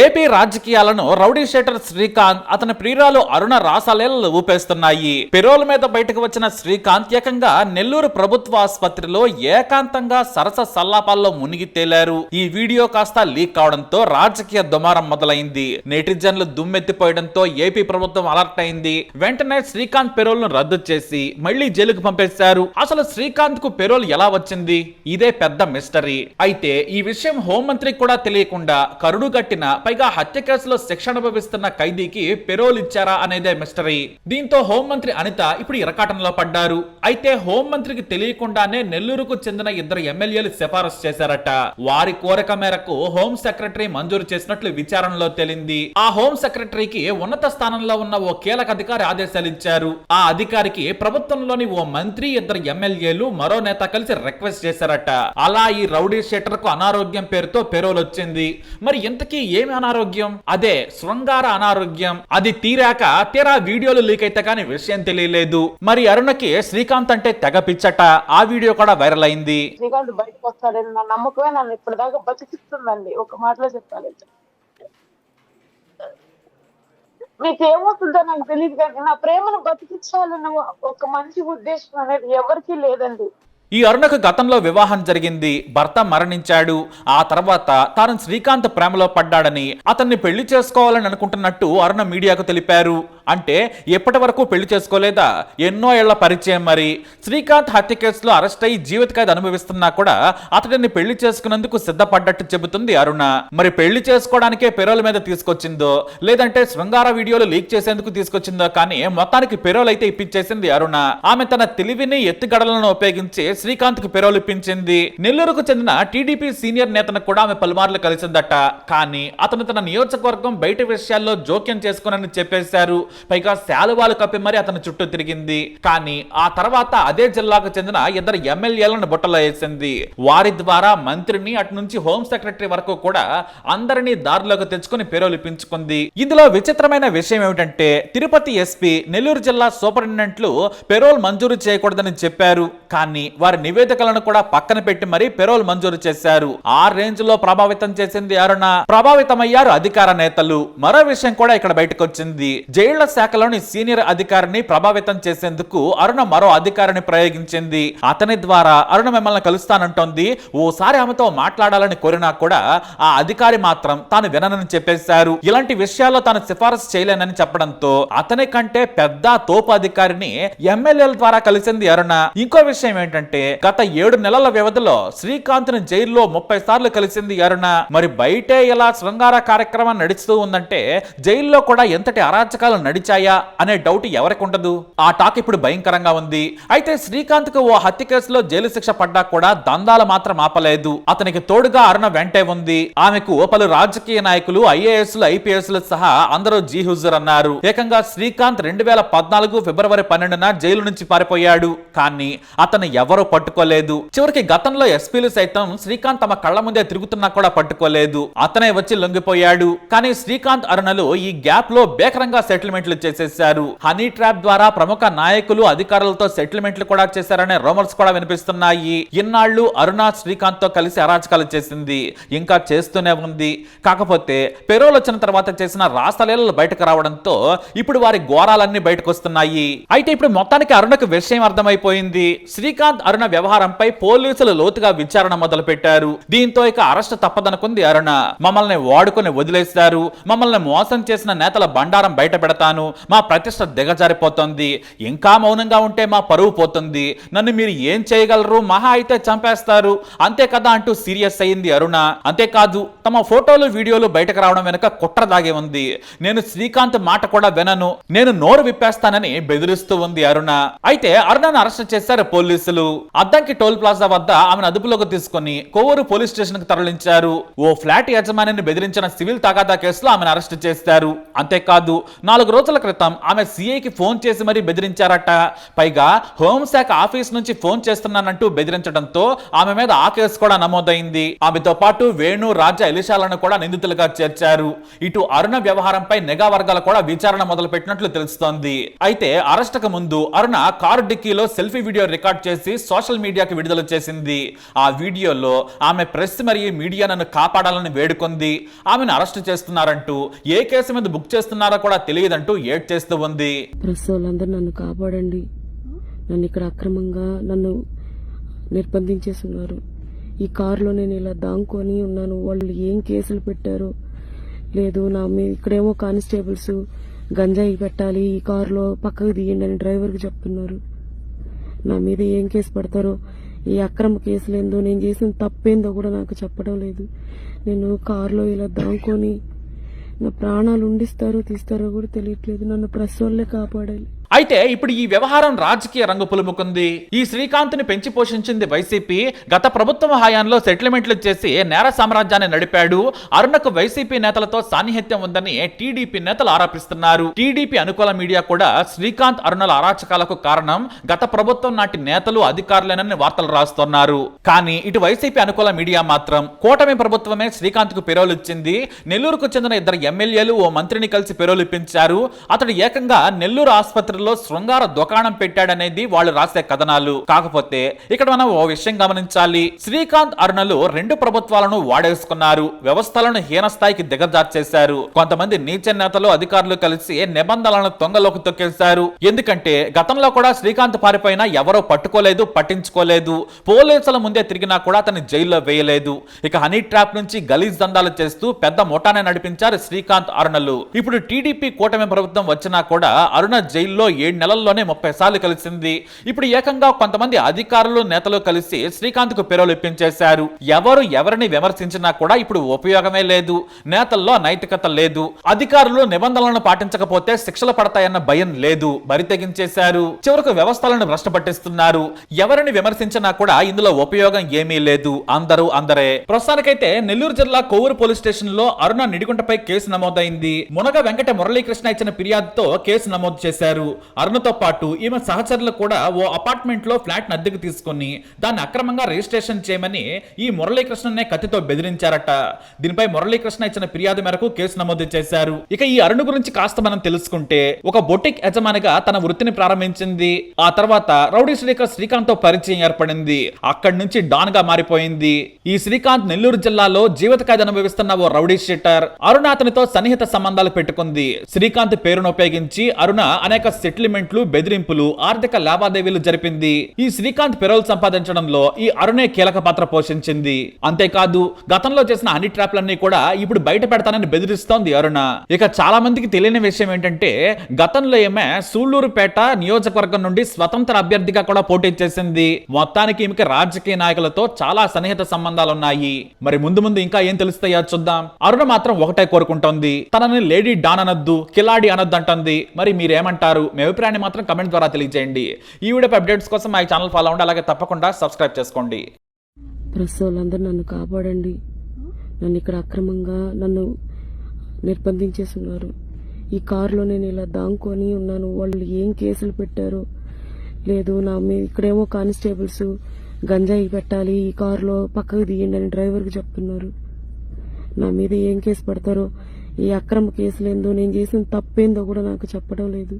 AP రాజకీయాలను rowdy sheeter Srikanth అతని ప్రియురాలు అరుణ రాసాలేలు ఊపేస్తున్నాయి. పెరోల్ మీద బయటకు వచ్చిన శ్రీకాంత్ ఏకంగా నెల్లూరు ప్రభుత్వ ఆసుపత్రిలో ఏకాంతంగా సరస సల్లాపాల్లో మునిగి తేలారు. ఈ వీడియో కాస్త లీక్ కావడంతో రాజకీయ దుమారం మొదలైంది. నెటిజన్లు దుమ్మెత్తిపోయడంతో ఏపీ ప్రభుత్వం అలర్ట్ అయింది. వెంటనే శ్రీకాంత్ పెరోల్ను రద్దు చేసి మళ్ళీ జైలుకు పంపేశారు. అసలు శ్రీకాంత్కు పెరోల్ ఎలా వచ్చింది? ఇదే పెద్ద మిస్టరీ. అయితే ఈ విషయం హోంమంత్రికి కూడా తెలియకుండా కరుడు కట్టిన పైగా హత్య కేసులో శిక్షణ అనుభవిస్తున్న ఖైదీకి పెరోల్ ఇచ్చారా అనేదే మిస్టరీ దీంతో హోంమంత్రి అనిత ఇప్పుడు ఇరకాటంలో పడ్డారు. అయితే హోంమంత్రికి తెలియకుండానే నెల్లూరుకు చెందిన ఇద్దరు ఎమ్మెల్యేలు సిఫారసు చేశారట. వారి కోరిక మేరకు హోం సెక్రటరీ మంజూరు చేసినట్లు విచారణలో తేలింది. ఆ హోం సెక్రటరీకి ఉన్నత స్థానంలో ఉన్న ఓ కీలక అధికారి ఆదేశాలు ఇచ్చారు. ఆ అధికారికి ప్రభుత్వంలోని ఓ మంత్రి ఇద్దరు ఎమ్మెల్యేలు మరో నేత కలిసి రిక్వెస్ట్ చేశారట. అలా ఈ రౌడీ షెటర్కు అనారోగ్యం పేరుతో పెరోల్ వచ్చింది. మరి ఇంతకీ ఏమి అనారోగ్యం? అదే శృంగార అనారోగ్యం. అది తీరాక తీరా వీడియోలు లీక్ అయితే కానీ విషయం తెలియలేదు. మరి అరుణకి శ్రీకాంత్ అంటే తెగ పిచ్చట. ఆ వీడియో కూడా వైరల్ అయింది. శ్రీకాంత్ బయటకు వస్తాడని నా నమ్మకమే నన్ను ఇప్పటిదాకా బతికిస్తుందండి. ఒక మాటలో చెప్పాలి. మీకు ఏమవుతుందో నాకు తెలియదు కానీ నా ప్రేమను బతికించాలన్న ఒక మంచి ఉద్దేశం అనేది ఎవరికీ లేదండి. ఈ అరుణకు గతంలో వివాహం జరిగింది. భర్త మరణించాడు. ఆ తర్వాత తాను శ్రీకాంత్ ప్రేమలో పడ్డాడని అతన్ని పెళ్ళి చేసుకోవాలని అనుకుంటున్నట్టు అరుణ మీడియాకు తెలిపారు. అంటే ఎప్పటి వరకు పెళ్ళి చేసుకోలేదా? ఎన్నో ఏళ్ళ పరిచయం మరి. శ్రీకాంత్ హత్య కేసులో అరెస్ట్ అయి జీవిత ఖైదు అనుభవిస్తున్నా కూడా అతడిని పెళ్ళి చేసుకున్నందుకు సిద్ధపడ్డట్టు చెబుతుంది అరుణ. మరి పెళ్ళి చేసుకోవడానికే పెరోల్ మీద తీసుకొచ్చిందో? లేదంటే శృంగార వీడియోలు లీక్ చేసేందుకు తీసుకొచ్చిందో? కానీ మొత్తానికి పెరోల్ అయితే ఇప్పించేసింది అరుణ. ఆమె తన తెలివిని ఎత్తుగడలను ఉపయోగించి శ్రీకాంత్కు పెరోల్ నెల్లూరుకు చెందిన టీడీపీ సీనియర్ నేతను కూడా ఆమె పలుమార్లు కలిసిందట. కానీ అతను తన నియోజకవర్గం బయట విషయాల్లో జోక్యం చేసుకునని చెప్పేశారు. పైగా శాలువాలు కప్పి మరి అతని చుట్టూ తిరిగింది. కానీ ఆ తర్వాత అదే జిల్లాకు చెందిన ఇద్దరు ఎమ్మెల్యేలను బుట్టలో వేసింది. వారి ద్వారా మంత్రిని అటు నుంచి హోం సెక్రటరీ వరకు కూడా అందరినీ దారిలోకి తెచ్చుకుని పెరోలు ఇప్పించుకుంది ఇందులో విచిత్రమైన విషయం ఏమిటంటే తిరుపతి ఎస్పీ నెల్లూరు జిల్లా సూపరింటెండెంట్లు పెరోల్ మంజూరు చేయకూడదని చెప్పారు. కానీ వారి నివేదికలను కూడా పక్కన పెట్టి మరీ పెరోల్ మంజూరు చేశారు. ఆ రేంజ్లో ప్రభావితం చేసింది అరుణ. ప్రభావితమయ్యారు అధికార నేతలు. మరో విషయం కూడా ఇక్కడ బయటకు వచ్చింది జైళ్ళ శాఖలోని సీనియర్ అధికారిని ప్రభావితం చేసేందుకు అరుణ మరో అధికారిని ప్రయోగించింది. అతని ద్వారా అరుణ మిమ్మల్ని కలుస్తానంటోంది. ఓసారి ఆమెతో మాట్లాడాలని కోరినా కూడా ఆ అధికారి మాత్రం తాను విననని చెప్పేశారు. ఇలాంటి విషయాల్లో తాను సిఫారసు చేయలేనని చెప్పడంతో అతని కంటే పెద్ద తోపు అధికారిని ఎమ్మెల్యేల ద్వారా కలిసింది అరుణ. ఇంకో విషయం ఏంటంటే గత ఏడు నెలల వ్యవధిలో శ్రీకాంత్ని జైల్లో ముప్పై సార్లు కలిసింది అరుణ మరి బయటే ఇలా శృంగార కార్యక్రమం నడుస్తూ ఉందంటే జైల్లో కూడా ఎంతటి అరాచకాలు నడిచాయా అనే డౌట్ ఎవరికి ఉండదు? ఆ టాక్ ఇప్పుడు భయంకరంగా ఉంది. అయితే శ్రీకాంత్కు ఓ హత్య కేసులో జైలు శిక్ష పడ్డా కూడా దందాలు మాత్రం ఆపలేదు. అతనికి తోడుగా అరుణ వెంటే ఉంది. ఆమెకు పలు రాజకీయ నాయకులు ఐఏఎస్ ఐపీఎస్ సహా అందరూ జీ హుజూర్ అన్నారు. ఏకంగా శ్రీకాంత్ రెండు వేల పద్నాలుగు ఫిబ్రవరి పన్నెండున జైలు నుంచి పారిపోయాడు. కానీ అతను ఎవరు పట్టుకోలేదు. చివరికి గతంలో ఎస్పీలు సైతం శ్రీకాంత్ తమ కళ్ళ ముందే తిరుగుతున్నా కూడా పట్టుకోలేదు. అతనే వచ్చి లొంగిపోయాడు. కానీ శ్రీకాంత్ అరుణలు ఈ గ్యాప్లో బేకరంగా సెటిల్మెంట్లు చేసేశారు. హనీ ట్రాప్ ద్వారా ప్రముఖ నాయకులు అధికారులతో సెటిల్మెంట్లు కూడా చేశారనే రూమర్స్ కూడా వినిపిస్తున్నాయి. ఇన్నాళ్ళు అరుణ శ్రీకాంత్తో కలిసి అరాచకాలు చేసింది. ఇంకా చేస్తూనే ఉంది. కాకపోతే పెరోల్ వచ్చిన తర్వాత చేసిన రాసలీలలు బయటకు రావడంతో ఇప్పుడు వారి ఘోరాలన్నీ బయటకు వస్తున్నాయి. అయితే ఇప్పుడు మొత్తానికి అరుణకు విషయం అర్థమైపోయింది. శ్రీకాంత్ అరుణ వ్యవహారంపై పోలీసులు లోతుగా విచారణ మొదలు పెట్టారు దీంతో ఇక అరెస్ట్ తప్పదనుకుంది అరుణ. మమ్మల్ని వాడుకొని వదిలేశారు. మమ్మల్ని మోసం చేసిన నేతల బండారం బయట పెడతాను. మా ప్రతిష్ట దిగజారిపోతుంది. ఇంకా మౌనంగా ఉంటే మా పరువు పోతుంది. నన్ను మీరు ఏం చేయగలరు? మహా అయితే చంపేస్తారు. అంతే కదా అంటూ సీరియస్ అయింది అరుణ. అంతేకాదు తమ ఫోటోలు వీడియోలు బయటకు రావడం వెనుక కుట్ర దాగి ఉంది. నేను శ్రీకాంత్ మాట కూడా వినను. నేను నోరు విప్పేస్తానని బెదిరిస్తూ ఉంది అరుణ. అయితే అరుణను అరెస్ట్ చేశారు పోలీసులు. అద్దంకి టోల్ ప్లాజా వద్ద ఆమెను అదుపులోకి తీసుకుని కొవ్వూరు పోలీస్ స్టేషన్కు తరలించారు. ఓ ఫ్లాట్ యజమానిని బెదిరించిన సివిల్ తగాదా కేసులో ఆమెను అరెస్ట్ చేశారు. అంతేకాదు నాలుగు రోజుల క్రితం ఆమె సిఐకి ఫోన్ చేసి మరీ బెదిరించారట. పైగా హోంశాఖ ఆఫీస్ నుంచి ఫోన్ చేస్తున్నానంటూ బెదిరించడంతో ఆమె మీద ఆ కేసు కూడా నమోదైంది. ఆమెతో పాటు వేణు రాజా ఎలిషాలను కూడా నిందితులుగా చేర్చారు. ఇటు అరుణ వ్యవహారంపై నిఘా వర్గాలు కూడా విచారణ మొదలుపెట్టినట్లు తెలుస్తోంది. అయితే అరెస్టుకు ముందు అరుణ కారు డిక్కీలో సెల్ఫీ వీడియో రికార్డ్ చేసి సోషల్ మీడియాకి విడుదల చేసింది ఆ వీడియోలో ఆమె ప్రెస్ మరియు మీడియా నన్ను కాపాడాలని వేడుకుంది. ఆమెను అరెస్ట్ చేస్తున్నారంటూ ఏ కేసు మీద బుక్ చేస్తున్నారో కూడా తెలియదంటూ ఏడ్ చేస్తూ ఉంది. ప్రెస్ వాళ్ళందరూ నన్ను కాపాడండి. నన్ను ఇక్కడ అక్రమంగా నన్ను నిర్బంధించేస్తున్నారు. ఈ కారులో నేను ఇలా దాంకొని ఉన్నాను. వాళ్ళు ఏం కేసులు పెట్టారు లేదు నా మీ ఇక్కడేమో కానిస్టేబుల్స్ గంజాయి పెట్టాలి ఈ కారులో పక్కకు దిగండి అని డ్రైవర్కి చెప్తున్నారు. నా మీద ఏం కేసు పెడతారో? ఈ అక్రమ కేసులు ఏందో? నేను చేసిన తప్పేందో కూడా నాకు చెప్పడం లేదు. నేను కారులో ఇలా దాంకొని నా ప్రాణాలు ఉండిస్తారో తీస్తారో కూడా తెలియట్లేదు. నన్ను ప్రెస్ వాళ్ళే కాపాడాలి. అయితే ఇప్పుడు ఈ వ్యవహారం రాజకీయ రంగు పులుముకుంది. ఈ శ్రీకాంత్ని పెంచి పోషించింది వైసీపీ. గత ప్రభుత్వం హయాంలో సెటిల్మెంట్లు చేసి నేర సామ్రాజ్యాన్ని నడిపాడు. అరుణకు వైసీపీ నేతలతో సాన్నిహిత్యం ఉందని టీడీపీ నేతలు ఆరోపిస్తున్నారు. టీడీపీ అనుకూల మీడియా కూడా శ్రీకాంత్ అరుణల అరాచకాలకు కారణం. గత ప్రభుత్వం నాటి నేతలు అధికారులేనని వార్తలు రాస్తున్నారు. కానీ ఇటు వైసీపీ అనుకూల మీడియా మాత్రం కూటమి ప్రభుత్వమే శ్రీకాంత్కు పెరోలు ఇచ్చింది నెల్లూరుకు చెందిన ఇద్దరు ఎమ్మెల్యేలు ఓ మంత్రిని కలిసి పెరోలు ఇప్పించారు అతడు ఏకంగా నెల్లూరు ఆసుపత్రిలో శృంగార దుకాణం పెట్టాడనేది వాళ్ళు రాసే కథనాలు. కాకపోతే ఇక్కడ మనం ఓ విషయం గమనించాలి. శ్రీకాంత్ అరుణలు రెండు ప్రభుత్వాలను వాడేసుకున్నారు. వ్యవస్థలను హీనస్థాయికి దిగజార్చేశారు. కొంతమంది నీచ నేతలు అధికారులు కలిసి నిబంధనలను తొంగలోకి తొక్కేశారు. ఎందుకంటే గతంలో కూడా శ్రీకాంత్ పారిపోయినా ఎవరో పట్టుకోలేదు పట్టించుకోలేదు. పోలీసుల ముందే తిరిగినా కూడా అతన్ని జైల్లో వేయలేదు. ఇక హనీ ట్రాప్ నుంచి గలీజ్ దందాలు చేస్తూ పెద్ద ముఠానే నడిపించారు శ్రీకాంత్ అరుణలు. ఇప్పుడు టీడీపీ కూటమి ప్రభుత్వం వచ్చినా కూడా అరుణ జైల్లో ఏడు నెలల్లోనే ముప్పై సార్లు కలిసింది. ఇప్పుడు ఏకంగా కొంతమంది అధికారులు నేతలు కలిసి శ్రీకాంత్కు పెరోలు ఇప్పించేశారు. ఎవరు ఎవరిని విమర్శించినా కూడా ఇప్పుడు ఉపయోగమే లేదు. నేతల్లో నైతికత లేదు. అధికారులు నిబంధనలను పాటించకపోతే శిక్షలు పడతాయన్న భయం లేదు. బరి తెగించేశారు. చివరకు వ్యవస్థలను భ్రష్ట పట్టిస్తున్నారు. ఎవరిని విమర్శించినా కూడా ఇందులో ఉపయోగం ఏమీ లేదు. అందరూ అందరే. ప్రస్తుతానికైతే నెల్లూరు జిల్లా కొవ్వూరు పోలీస్ స్టేషన్లో అరుణ నిడిగుంటపై కేసు నమోదైంది. మునగ వెంకట మురళీకృష్ణ ఇచ్చిన ఫిర్యాదుతో కేసు నమోదు చేశారు. అరుణతో పాటు ఈమె సహచరులు కూడా ఓ అపార్ట్మెంట్లో ఫ్లాట్ అద్దెకు తీసుకుని దాన్ని అక్రమంగా రిజిస్ట్రేషన్ చేయమని ఈ మురళీకృష్ణనే కత్తితో బెదిరించారట. దీనిపై మురళీకృష్ణ ఇచ్చిన ఫిర్యాదు మేరకు కేసు నమోదు చేశారు. ఇక ఈ అరుణ్ గురించి కాస్త మనం తెలుసుకుంటే ఒక బొటిక్ యజమానిగా తన వృత్తిని ప్రారంభించింది. ఆ తర్వాత రౌడీ శ్రీకర్ శ్రీకాంత్తో పరిచయం ఏర్పడింది. అక్కడి నుంచి డాన్గా మారిపోయింది. ఈ శ్రీకాంత్ నెల్లూరు జిల్లాలో జీవిత ఖైదు అనుభవిస్తున్న ఓ రౌడీ షీటర్. అరుణ అతనితో సన్నిహిత సంబంధాలు పెట్టుకుంది. శ్రీకాంత్ పేరును ఉపయోగించి అరుణ అనేక సెటిల్మెంట్లు బెదిరింపులు ఆర్థిక లావాదేవీలు జరిపింది. ఈ శ్రీకాంత్ పెరోల్ సంపాదించడంలో ఈ అరుణే కీలక పాత్ర పోషించింది. అంతేకాదు గతంలో చేసిన అన్ని ట్రాప్లన్నీ కూడా ఇప్పుడు బయట పెడతానని బెదిరిస్తోంది అరుణ. ఇక చాలా మందికి తెలియని విషయం ఏంటంటే గతంలో ఏమే సూళ్ళూరుపేట నియోజకవర్గం నుండి స్వతంత్ర అభ్యర్థిగా కూడా పోటీ చేసింది. మొత్తానికి ఈమెకి రాజకీయ నాయకులతో చాలా సన్నిహిత సంబంధాలు ఉన్నాయి మరి ముందు ముందు ఇంకా ఏం తెలుస్తాయో చూద్దాం. అరుణ మాత్రం ఒకటే కోరుకుంటోంది. తనని లేడీ డాన్ అనొద్దు కిలాడి అనొద్దు అంటుంది మరి మీరేమంటారు? మీ అభిప్రాయాన్ని మాత్రం కమెంట్ ద్వారా తెలియజేయండి. ఈ వీడియో అప్డేట్స్ కోసం మా ఛానల్ ఫాలో అవ్వండి అలాగే తప్పకుండా సబ్స్క్రైబ్ చేసుకోండి. ప్రెస్ వాళ్ళందరూ నన్ను కాపాడండి. నన్ను ఇక్కడ అక్రమంగా నన్ను నిర్బంధించేస్తున్నారు. ఈ కారులో నేను ఇలా దాంకొని ఉన్నాను. వాళ్ళు ఏం కేసులు పెట్టారో లేదు నా మీద ఇక్కడేమో కానిస్టేబుల్స్ గంజాయి పెట్టాలి ఈ కారులో పక్కకు తీయండి అని డ్రైవర్కి చెప్తున్నారు. నా మీద ఏం కేసు పెడతారో ఈ అక్రమ కేసులు ఏందో నేను చేసిన తప్పేందో కూడా నాకు చెప్పడం లేదు.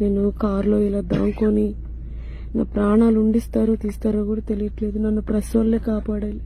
నేను కారులో ఇలా దాంకొని నా ప్రాణాలు ఉండిస్తారో తీస్తారో కూడా తెలియట్లేదు. నన్ను ప్రెస్ వాళ్ళే కాపాడాలి.